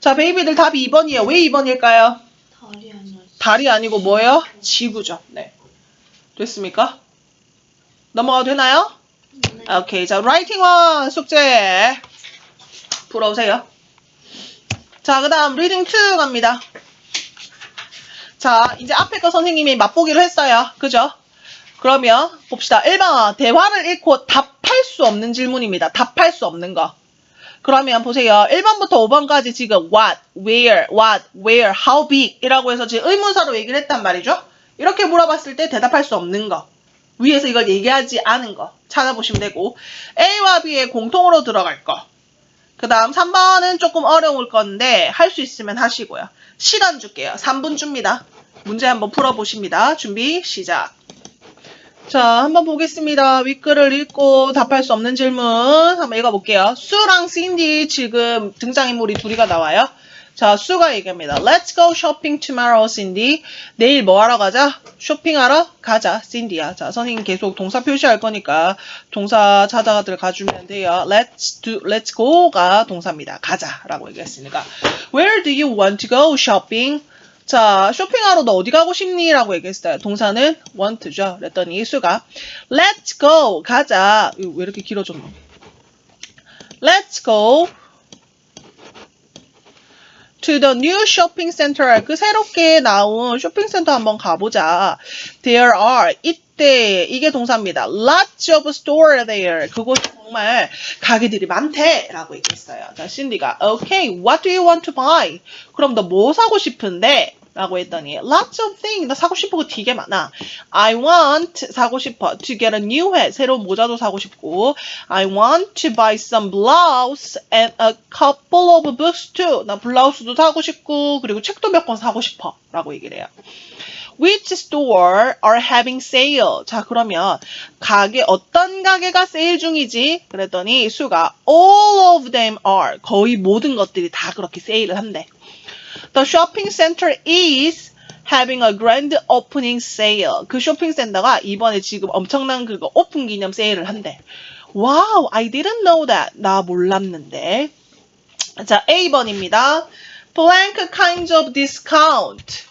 자, 베이비들 답이 2번이에요. 왜 2번일까요? 달이 아니라 달이 아니고 뭐예요? 지구죠. 네. 됐습니까? 넘어가도 되나요? 네. 오케이. 자, 라이팅 원 숙제 풀어오세요. 자, 그 다음 리딩 2 갑니다. 자, 이제 앞에 거 선생님이 맛보기로 했어요. 그죠? 그러면 봅시다. 1번 대화를 읽고 답할 수 없는 질문입니다. 답할 수 없는 거. 그러면 보세요. 1번부터 5번까지 지금 what, where, what, where, how big 이라고 해서 지금 의문사로 얘기를 했단 말이죠. 이렇게 물어봤을 때 대답할 수 없는 거. 위에서 이걸 얘기하지 않은 거 찾아보시면 되고 A와 B의 공통으로 들어갈 거. 그 다음 3번은 조금 어려울 건데 할 수 있으면 하시고요. 시간 줄게요. 3분 줍니다. 문제 한번 풀어보십니다. 준비 시작. 자, 한번 보겠습니다. 윗글을 읽고 답할 수 없는 질문 한번 읽어볼게요. 수랑 신디 지금 등장인물이 둘이가 나와요. 자, 수가 얘기합니다. Let's go shopping tomorrow, Cindy. 내일 뭐 하러 가자? 쇼핑하러 가자, 신디야. 자, 선생님 계속 동사 표시할 거니까 동사 찾아들 가주면 돼요. Let's do, let's go가 동사입니다. 가자라고 얘기했으니까. Where do you want to go shopping? 자, 쇼핑하러 너 어디 가고 싶니? 라고 얘기했어요. 동사는 want죠. 그랬더니 수가 Let's go. 가자. 왜 이렇게 길어졌노? Let's go to the new shopping center. 그 새롭게 나온 쇼핑센터 한번 가보자. There are 이때 이게 동사입니다. Lots of store there. 그곳 정말 가게들이 많대. 라고 얘기했어요. 자, 신디가 Okay, what do you want to buy? 그럼 너 뭐 사고 싶은데? 라고 했더니 lots of things 나 사고 싶은 거 되게 많아 I want 사고 싶어 to get a new hat 새로운 모자도 사고 싶고 I want to buy some blouse and a couple of books too 나 블라우스도 사고 싶고 그리고 책도 몇 권 사고 싶어 라고 얘기를 해요 Which store are having sale? 자, 그러면 가게 어떤 가게가 세일 중이지? 그랬더니 수가 all of them are 거의 모든 것들이 다 그렇게 세일을 한대. The shopping center is having a grand opening sale. 그 쇼핑센터가 이번에 지금 엄청난 그거 오픈 기념 세일을 한대. Wow, I didn't know that. 나 몰랐는데. 자, A번입니다. Blank kinds of discount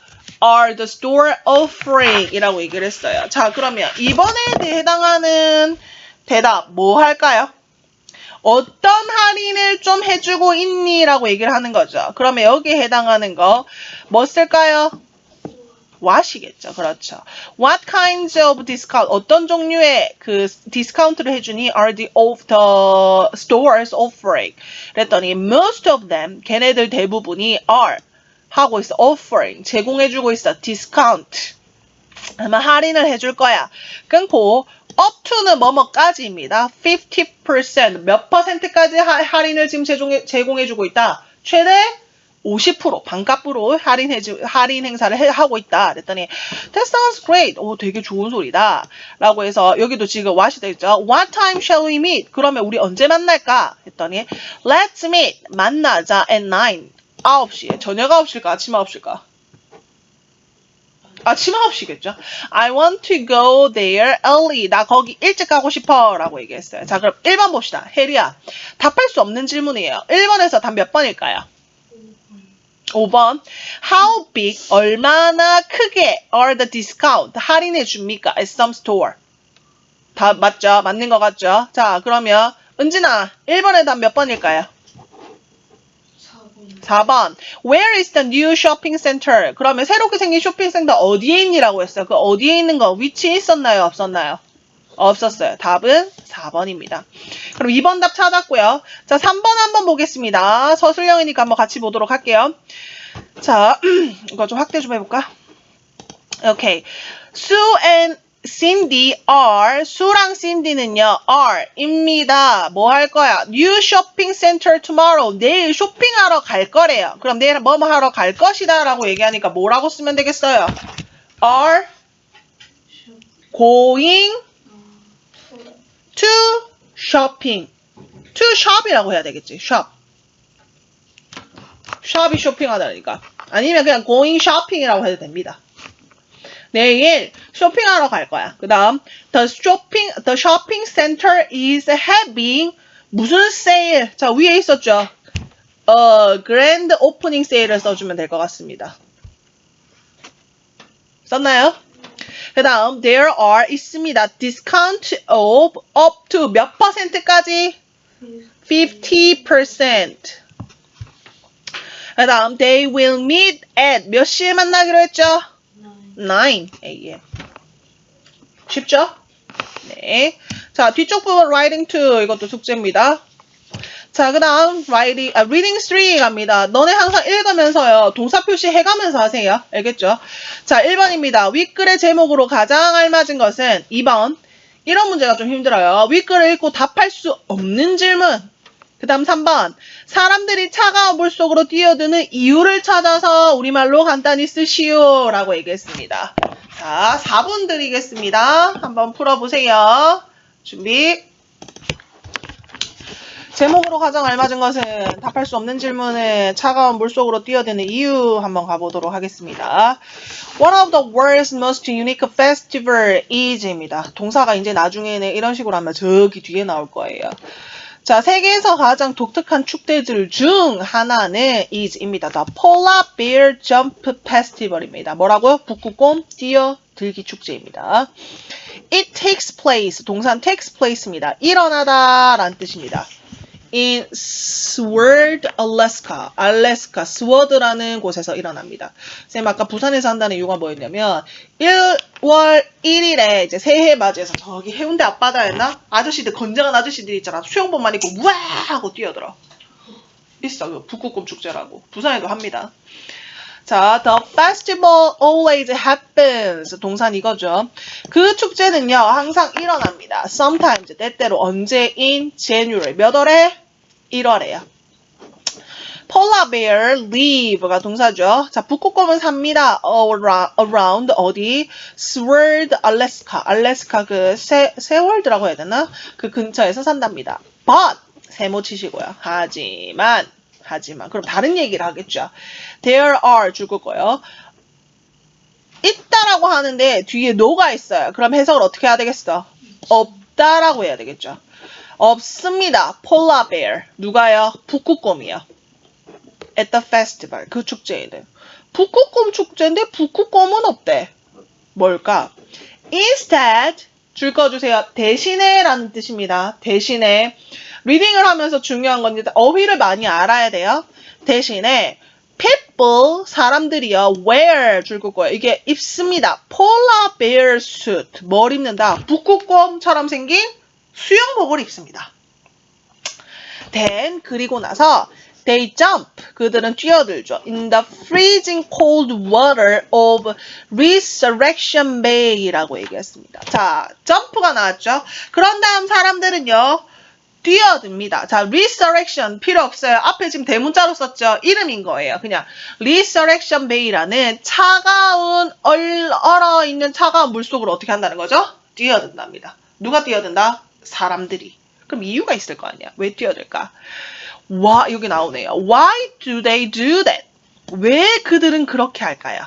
are the store offering 이라고 얘기를 했어요. 자, 그러면 이번에 해당하는 대답 뭐 할까요? 어떤 할인을 좀 해주고 있니? 라고 얘기를 하는 거죠. 그러면 여기에 해당하는 거 뭐 쓸까요? what이겠죠. 그렇죠. What kinds of discount? 어떤 종류의 그 디스카운트를 해주니? Are the of the stores offering? 그랬더니 most of them, 걔네들 대부분이 are 하고 있어. offering 제공해주고 있어. discount 아마 할인을 해줄 거야. 끊고 up to는 뭐뭐까지입니다. 50%몇 퍼센트까지 하- 할인을 지금 제공해, 제공해주고 있다. 최대 50% 반값으로 할인 해 할인 행사를 해- 하고 있다. 그랬더니 That sounds great. 오 되게 좋은 소리다. 라고 해서 여기도 지금 what이 되어 있죠. What time shall we meet? 그러면 우리 언제 만날까? 했더니 Let's meet. 만나자 at 9. 9시에. 저녁 9시일까? 아침 9시일까? 아침 9시겠죠? I want to go there early. 나 거기 일찍 가고 싶어. 라고 얘기했어요. 자, 그럼 1번 봅시다. 혜리야. 답할 수 없는 질문이에요. 1번에서 답 몇 번일까요? 5번. How big? 얼마나 크게 are the discount? 할인해 줍니까? At some store. 다 맞죠? 맞는 것 같죠? 자, 그러면 은진아, 1번에 답몇 번일까요? 4번 4번. Where is the new shopping center? 그러면 새롭게 생긴 쇼핑센터 어디에 있니라고 했어요. 그 어디에 있는 거 위치에 있었나요? 없었나요? 없었어요. 답은 4번입니다. 그럼 2번 답 찾았고요. 자, 3번 한번 보겠습니다. 서술형이니까 한번 같이 보도록 할게요. 자, 이거 좀 확대 좀 해볼까? 오케이. Sue and Cindy are, 수랑 Cindy는요, are, 입니다. 뭐 할 거야? New shopping center tomorrow. 내일 쇼핑하러 갈 거래요. 그럼 내일 뭐뭐 하러 갈 것이다 라고 얘기하니까 뭐라고 쓰면 되겠어요? are going to shopping. to shop이라고 해야 되겠지. shop. shop이 쇼핑하다니까. 아니면 그냥 going shopping이라고 해도 됩니다. 내일 쇼핑하러 갈 거야. 그 다음, the shopping, the shopping center is having 무슨 세일? 자, 위에 있었죠? 어, grand opening sale을 써주면 될 것 같습니다. 썼나요? 그 다음, there are 있습니다. discount of up to 몇 퍼센트까지? 50%. 그 다음, they will meet at 몇 시에 만나기로 했죠? 9 a.m. 쉽죠? 네. 자, 뒤쪽 부분 writing 2 이것도 숙제입니다. 자, 그 다음 writing, 아, reading 3 갑니다. 너네 항상 읽으면서요. 동사 표시 해가면서 하세요. 알겠죠? 자, 1번입니다. 윗글의 제목으로 가장 알맞은 것은 2번. 이런 문제가 좀 힘들어요. 윗글을 읽고 답할 수 없는 질문. 그 다음 3번. 사람들이 차가운 물 속으로 뛰어드는 이유를 찾아서 우리말로 간단히 쓰시오. 라고 얘기했습니다. 자, 4분 드리겠습니다. 한번 풀어보세요. 준비. 제목으로 가장 알맞은 것은 답할 수 없는 질문에 차가운 물 속으로 뛰어드는 이유 한번 가보도록 하겠습니다. One of the world's most unique festival is입니다. 동사가 이제 나중에는 이런 식으로 하면 저기 뒤에 나올 거예요. 자, 세계에서 가장 독특한 축제들 중 하나는 is입니다. The Polar Bear Jump Festival입니다. 뭐라고요? 북극곰 뛰어들기 축제입니다. It takes place, 동산 takes place입니다. 일어나다 라는 뜻입니다. In Sword, Alaska. 알래스카, 스워드라는 곳에서 일어납니다. 쌤 아까 부산에서 한다는 이유가 뭐였냐면 1월 1일에 이제 새해 맞이해서 저기 해운대 앞바다였나? 아저씨들 건장한 아저씨들 있잖아. 수영복만 입고 우와 하고 뛰어들어. 있어. 그 북극곰 축제라고. 부산에도 합니다. 자, the festival always happens. 동산 이거죠. 그 축제는요, 항상 일어납니다. sometimes, 때때로 언제 in January. 몇 월에? 1월에요. polar bear live가 동사죠. 자, 북극곰은 삽니다. around, 어디? Sword, Alaska. 알래스카 그 세, 세월드라고 해야 되나? 그 근처에서 산답니다. but 세모 치시고요. 하지만 하지만 그럼 다른 얘기를 하겠죠. There are 거예요. 있다라고 하는데 뒤에 no가 있어요. 그럼 해석을 어떻게 해야 되겠어? 없다라고 해야 되겠죠. 없습니다. Polar bear 누가요? 북극곰이요. At the festival 그 축제에는 북극곰 축제인데 북극곰은 없대. 뭘까? Instead 줄 거 주세요. 대신에 라는 뜻입니다. 대신에 리딩을 하면서 중요한 건 일단 어휘를 많이 알아야 돼요. 대신에 people 사람들이요 wear 줄거 거예요. 이게 입습니다. polar bear suit 뭘 입는다? 북극곰처럼 생긴 수영복을 입습니다. then 그리고 나서 they jump 그들은 뛰어들죠. in the freezing cold water of Resurrection Bay라고 얘기했습니다. 자, 점프가 나왔죠. 그런 다음 사람들은요. 뛰어듭니다. 자, resurrection 필요 없어요. 앞에 지금 대문자로 썼죠. 이름인 거예요. 그냥 resurrection bay라는 차가운 얼, 얼어 있는 차가운 물 속으로 어떻게 한다는 거죠? 뛰어든답니다. 누가 뛰어든다? 사람들이. 그럼 이유가 있을 거 아니야. 왜 뛰어들까? 와, 여기 나오네요. Why do they do that? 왜 그들은 그렇게 할까요?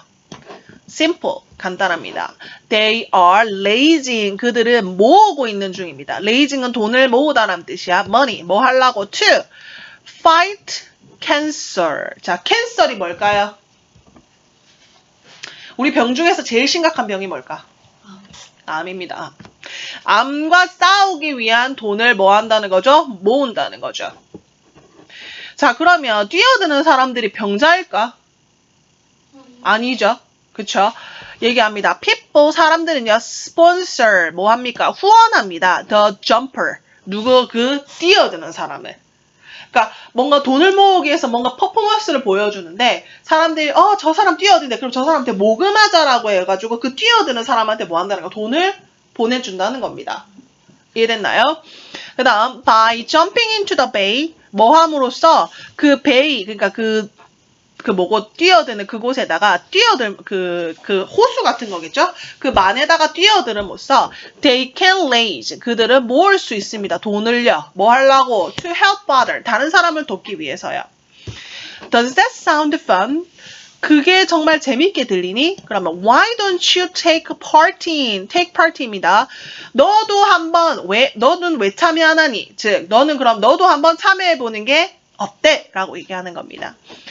Simple. 간단합니다. They are raising. 그들은 모으고 있는 중입니다. raising은 돈을 모으다라는 뜻이야. money. 뭐 하려고? to fight cancer. 자, 캔ሰር이 뭘까요? 우리 병 중에서 제일 심각한 병이 뭘까? 암입니다. 암과 싸우기 위한 돈을 뭐 한다는 거죠? 모은다는 거죠. 자, 그러면 뛰어드는 사람들이 병자일까? 아니죠. 그쵸? 얘기합니다. people 사람들은요. sponsor 뭐 합니까? 후원합니다. the jumper 누구 그 뛰어드는 사람을. 그러니까 뭔가 돈을 모으기 위해서 뭔가 퍼포먼스를 보여주는데 사람들이 어 저 사람 뛰어드는데 그럼 저 사람한테 모금하자라고 해가지고 그 뛰어드는 사람한테 뭐 한다는 거 돈을 보내준다는 겁니다. 이해됐나요? 그 다음 by jumping into the bay 뭐 함으로써 그 베이 그러니까 그 그 뭐고 뛰어드는 그곳에다가 뛰어들 그 그 호수 같은 거겠죠? 그 만에다가 뛰어들음으로써 they can raise 그들은 모을 수 있습니다. 돈을요. 뭐 하려고? to help other 다른 사람을 돕기 위해서요. Does that sound fun? 그게 정말 재밌게 들리니? 그러면 why don't you take part in? take part입니다. 너도 한번 왜 너는 왜 참여 안 하니? 즉 너는 그럼 너도 한번 참여해 보는 게 없대 라고 얘기하는 겁니다.